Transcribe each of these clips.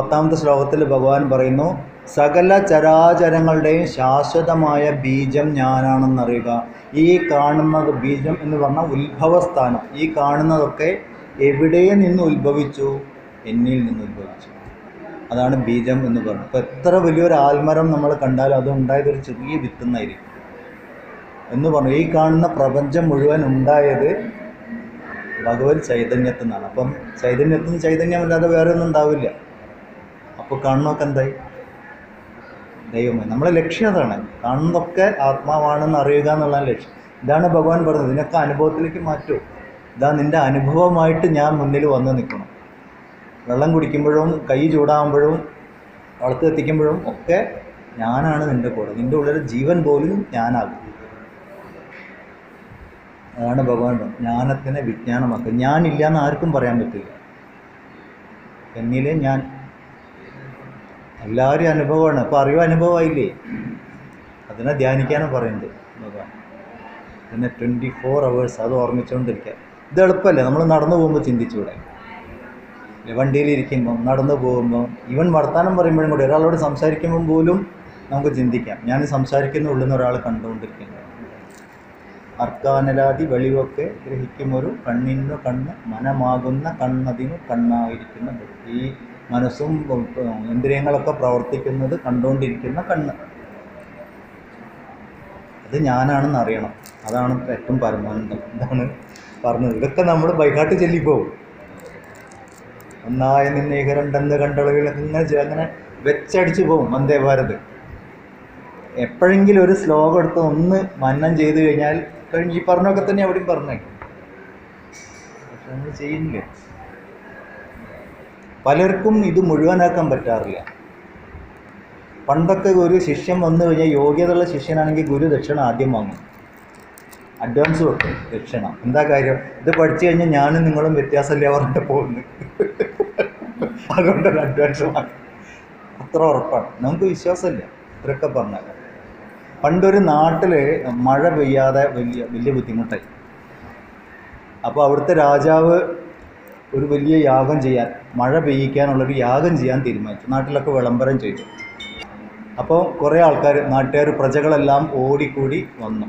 പത്താമത്തെ ശ്ലോകത്തിൽ ഭഗവാൻ പറയുന്നു സകല ചരാചരങ്ങളുടെയും ശാശ്വതമായ ബീജം ഞാനാണെന്നറിയുക. ഈ കാണുന്നത് ബീജം എന്ന് പറഞ്ഞാൽ ഉത്ഭവസ്ഥാനം. ഈ കാണുന്നതൊക്കെ എവിടെ നിന്ന് ഉത്ഭവിച്ചു? എന്നിൽ നിന്ന് ഉത്ഭവിച്ചു. അതാണ് ബീജം എന്ന് പറയുന്നത്. അപ്പോൾ എത്ര വലിയൊരു ആൽമരം നമ്മൾ കണ്ടാലും അത് ഉണ്ടായത് ഒരു ചെറിയ വിത്തുന്നായിരിക്കും. എന്ന് പറഞ്ഞു ഈ കാണുന്ന പ്രപഞ്ചം മുഴുവൻ ഉണ്ടായത് ഭഗവത് ചൈതന്യത്തിൽ നിന്നാണ് അപ്പം ചൈതന്യത്തിൽ നിന്ന് ചൈതന്യമല്ലാതെ വേറെ ഒന്നും ഉണ്ടാവില്ല. അപ്പോൾ കണ്ണൊക്കെ എന്തായി? ദൈവമേ നമ്മളെ ലക്ഷ്യം അതാണ്. കാണുന്നതൊക്കെ ആത്മാവാണെന്ന് അറിയുക എന്നുള്ള ലക്ഷ്യം. ഇതാണ് ഭഗവാൻ പറഞ്ഞത് ഇതിനൊക്കെ അനുഭവത്തിലേക്ക് മാറ്റൂ. ഇതാ നിന്റെ അനുഭവമായിട്ട് ഞാൻ മുന്നിൽ വന്ന് നിൽക്കണം. വെള്ളം കുടിക്കുമ്പോഴും കൈ ചൂടാകുമ്പോഴും വളർത്ത് എത്തിക്കുമ്പോഴും ഒക്കെ ഞാനാണ് നിന്റെ കൂടെ. നിന്റെ ഉള്ളിൽ ജീവൻ പോലും ഞാനാകും. അതാണ് ഭഗവാൻ ജ്ഞാനത്തിനെ വിജ്ഞാനമാക്കുക. ഞാനില്ല എന്ന് ആർക്കും പറയാൻ പറ്റില്ല. എന്നിലെ ഞാൻ എല്ലാവരും അനുഭവമാണ്. അപ്പോൾ അറിവ് അനുഭവമായില്ലേ? അതിനെ ധ്യാനിക്കാനാണ് പറയുന്നത്. ഭഗവാൻ പിന്നെ ട്വന്റി ഫോർ അവേഴ്സ് അത് ഓർമ്മിച്ചുകൊണ്ടിരിക്കുക ഇത് എളുപ്പമല്ലേ? നമ്മൾ നടന്നു പോകുമ്പോൾ ചിന്തിച്ചൂടെ? വണ്ടിയിലിരിക്കുമ്പം നടന്നു പോകുമ്പോൾ ഈവൻ വർത്തമാനം പറയുമ്പോഴും കൂടി ഒരാളോട് സംസാരിക്കുമ്പം പോലും നമുക്ക് ചിന്തിക്കാം. ഞാൻ സംസാരിക്കുന്ന ഉള്ളിൽ ഒരാൾ കണ്ടുകൊണ്ടിരിക്കുന്നു. അർക്കാനലാതി വെളിവൊക്കെ ഗ്രഹിക്കുമൊരു കണ്ണിനു കണ്ണ് മനമാകുന്ന കണ്ണതിനു കണ്ണായിരിക്കുന്ന ബലി. മനസ്സും ഇന്ദ്രിയങ്ങളൊക്കെ പ്രവർത്തിക്കുന്നത് കണ്ടുകൊണ്ടിരിക്കുന്ന കണ്ണ്. അത് ഞാനാണെന്ന് അറിയണം. അതാണ് ഏറ്റവും പരമാനന്ദം. ഇതാണ് പറഞ്ഞത്. ഇതൊക്കെ നമ്മൾ ബൈഹാട്ട് ചെല്ലിപ്പോവും. ഒന്നായ നിന്നേകരണ്ടെന്ന് കണ്ടളവിലൊക്കെ ഇങ്ങനെ അങ്ങനെ വെച്ചടിച്ചു പോവും വന്ദേ ഭാരത്. എപ്പോഴെങ്കിലും ഒരു ശ്ലോകം എടുത്ത് ഒന്ന് മന്നം ചെയ്ത് കഴിഞ്ഞാൽ കഴിഞ്ഞ് ഈ പറഞ്ഞൊക്കെ തന്നെ അവിടെയും പറഞ്ഞേ പക്ഷെ നമ്മൾ ചെയ്യുന്നില്ല? പലർക്കും ഇത് മുഴുവനാക്കാൻ പറ്റാറില്ല. പണ്ടൊക്കെ ഒരു ശിഷ്യൻ വന്നു കഴിഞ്ഞാൽ യോഗ്യതയുള്ള ശിഷ്യനാണെങ്കിൽ ഗുരു ദക്ഷിണ ആദ്യം വാങ്ങും. അഡ്വാൻസ് വെക്കും ദക്ഷിണ. എന്താ കാര്യം? ഇത് പഠിച്ചു കഴിഞ്ഞാൽ ഞാനും നിങ്ങളും വ്യത്യാസമില്ല പറഞ്ഞിട്ട് പോകുന്നു. അതുകൊണ്ടൊരു അഡ്വാൻസ് വാങ്ങും അത്ര ഉറപ്പാണ്. നമുക്ക് വിശ്വാസമില്ല. ഇത്രയൊക്കെ പറഞ്ഞാൽ. പണ്ടൊരു നാട്ടിൽ മഴ പെയ്യാതെ വലിയ വലിയ ബുദ്ധിമുട്ടായി. അപ്പോൾ അവിടുത്തെ രാജാവ് ഒരു വലിയ യാഗം ചെയ്യാൻ മഴ പെയ്യിക്കാനുള്ളൊരു യാഗം ചെയ്യാൻ തീരുമാനിച്ചു. നാട്ടിലൊക്കെ വിളംബരം ചെയ്തു. അപ്പോൾ കുറേ ആൾക്കാർ നാട്ടുകാർ പ്രജകളെല്ലാം ഓടിക്കൂടി വന്നു.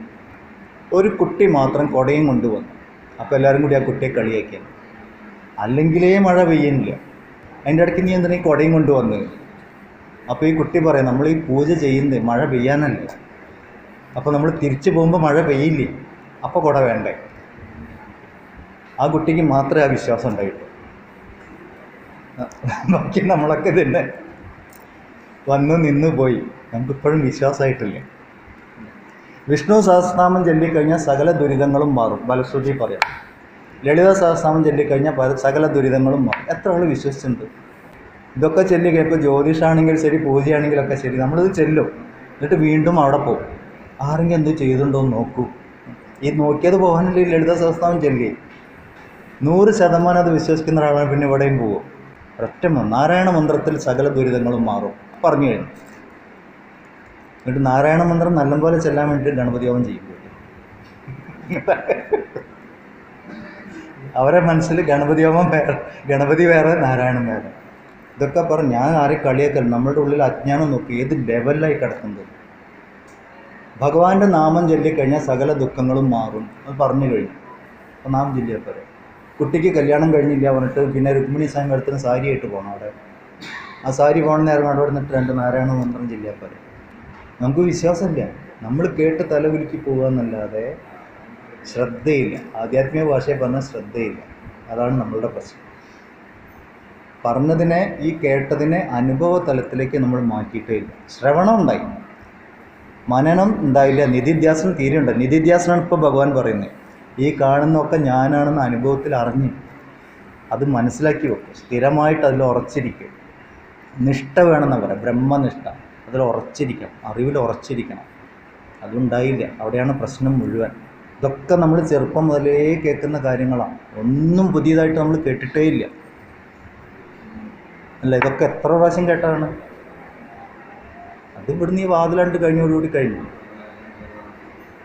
ഒരു കുട്ടി മാത്രം കുടയും കൊണ്ടുവന്നു അപ്പോൾ എല്ലാവരും കൂടി ആ കുട്ടിയെ കളിയാക്കിയാണ് അല്ലെങ്കിലേ മഴ പെയ്യുന്നില്ല. അതിന്റെ ഇടയ്ക്ക് നീ എന്തിനാ ഈ കുടയും കൊണ്ടുവന്നത് അപ്പോൾ ഈ കുട്ടി പറയാം നമ്മൾ ഈ പൂജ ചെയ്യുന്നത് മഴ പെയ്യാനല്ല. അപ്പോൾ നമ്മൾ തിരിച്ചു പോകുമ്പോൾ മഴ പെയ്യില്ലേ? അപ്പോൾ കുട വേണ്ടേ? ആ കുട്ടിക്ക് മാത്രമേ ആ വിശ്വാസം ഉണ്ടായിട്ടുള്ളൂ. ബാക്കി നമ്മളൊക്കെ തന്നെ വന്നു നിന്ന് പോയി. നമുക്കിപ്പോഴും വിശ്വാസമായിട്ടില്ല? വിഷ്ണു സഹസ്രനാമം ചൊല്ലിക്കഴിഞ്ഞാൽ സകല ദുരിതങ്ങളും മാറും. ബലശ്രുതി പറയാം. ലളിത സഹസ്രനാമം ചൊല്ലിക്കഴിഞ്ഞാൽ സകല ദുരിതങ്ങളും മാറും. എത്ര ആൾ വിശ്വസിച്ചിട്ടുണ്ട്? ഇതൊക്കെ ചൊല്ലി ഇപ്പോൾ ജ്യോതിഷാണെങ്കിൽ ശരി പൂജയാണെങ്കിലൊക്കെ ശരി. നമ്മളിത് ചെല്ലും. എന്നിട്ട് വീണ്ടും അവിടെ പോകും. ആരെങ്കിലും എന്ത് ചെയ്തിട്ടുണ്ടോ എന്ന് നോക്കൂ. ഈ നോക്കിയത് പോകാനല്ലേ ലളിത സഹസ്രനാമം ചൊല്ലി നൂറ് ശതമാനം അത് വിശ്വസിക്കുന്ന ഒരാളാണ് പിന്നെ ഇവിടെയും പോകും ഒറ്റ നാരായണ മന്ത്രത്തിൽ സകല ദുരിതങ്ങളും മാറും. പറഞ്ഞു കഴിഞ്ഞു. എന്നിട്ട് നാരായണ മന്ത്രം നല്ലപോലെ ചെല്ലാൻ വേണ്ടി ഗണപതി ഹോമം ചെയ്യും അവരെ മനസ്സിൽ ഗണപതി ഹോമം വേറെ ഗണപതി വേറെ നാരായണൻ വേറെ. ഇതൊക്കെ പറഞ്ഞു ഞാൻ ആരെ കളിയാക്കൽ നമ്മളുടെ ഉള്ളിൽ അജ്ഞാനം നോക്കി ഏത് ലെവലിലായി കിടക്കുന്നത്. ഭഗവാന്റെ നാമം ചൊല്ലിക്കഴിഞ്ഞാൽ സകല ദുഃഖങ്ങളും മാറും. അത് പറഞ്ഞു കഴിഞ്ഞു. അപ്പം നാം ചൊല്ലിയാൽ പോരെ. കുട്ടിക്ക് കല്യാണം കഴിഞ്ഞില്ല പറഞ്ഞിട്ട് പിന്നെ രുക്മിണി സ്വാമി അടുത്തിന് സാരി ആയിട്ട് പോകണം അവിടെ. ആ സാരി പോകണ നേരം അവിടെ നിന്നിട്ട് രണ്ട് നാരായണ മന്ത്രം പോരെ നമുക്ക് വിശ്വാസമില്ല. നമ്മൾ കേട്ട് തലകുലുക്കി പോകുക എന്നല്ലാതെ ശ്രദ്ധയില്ല. ആധ്യാത്മിക ഭാഷയെ പറഞ്ഞാൽ ശ്രദ്ധയില്ല. അതാണ് നമ്മളുടെ പ്രശ്നം. പറഞ്ഞതിനെ ഈ കേട്ടതിനെ അനുഭവ തലത്തിലേക്ക് നമ്മൾ മാറ്റിയിട്ടേ ഇല്ല. ശ്രവണം ഉണ്ടായി. മനനം ഉണ്ടായില്ല. നിധിധ്യാസനം തീരെ ഉണ്ട് നിധിധ്യാസനാണ് ഇപ്പോൾ ഭഗവാൻ പറയുന്നത്. ഈ കാണുന്നതൊക്കെ ഞാനാണെന്ന് അനുഭവത്തിൽ അറിഞ്ഞ് അത് മനസ്സിലാക്കി വെക്കും. സ്ഥിരമായിട്ട് അതിൽ ഉറച്ചിരിക്കും. നിഷ്ഠ വേണമെന്ന് പറയാം. ബ്രഹ്മനിഷ്ഠ. അതിൽ ഉറച്ചിരിക്കണം. അറിവിൽ ഉറച്ചിരിക്കണം. അതുണ്ടായില്ല. അവിടെയാണ് പ്രശ്നം മുഴുവൻ. ഇതൊക്കെ നമ്മൾ ചെറുപ്പം മുതലേ കേൾക്കുന്ന കാര്യങ്ങളാണ്. ഒന്നും പുതിയതായിട്ട് നമ്മൾ കേട്ടിട്ടേ ഇല്ല. അല്ല ഇതൊക്കെ എത്ര പ്രാവശ്യം കേട്ടതാണ്? അത് ഇവിടുന്ന് ഈ വാതിലാണ്ട് കഴിഞ്ഞോടുകൂടി കഴിഞ്ഞു.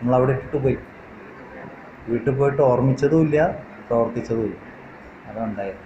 നമ്മൾ അവിടെ ഇട്ടിട്ട് പോയി. വീട്ടിൽ പോയിട്ട് ഓർമ്മിച്ചതുമില്ല പ്രവർത്തിച്ചതുമില്ല അതാണ് ഉണ്ടായത്.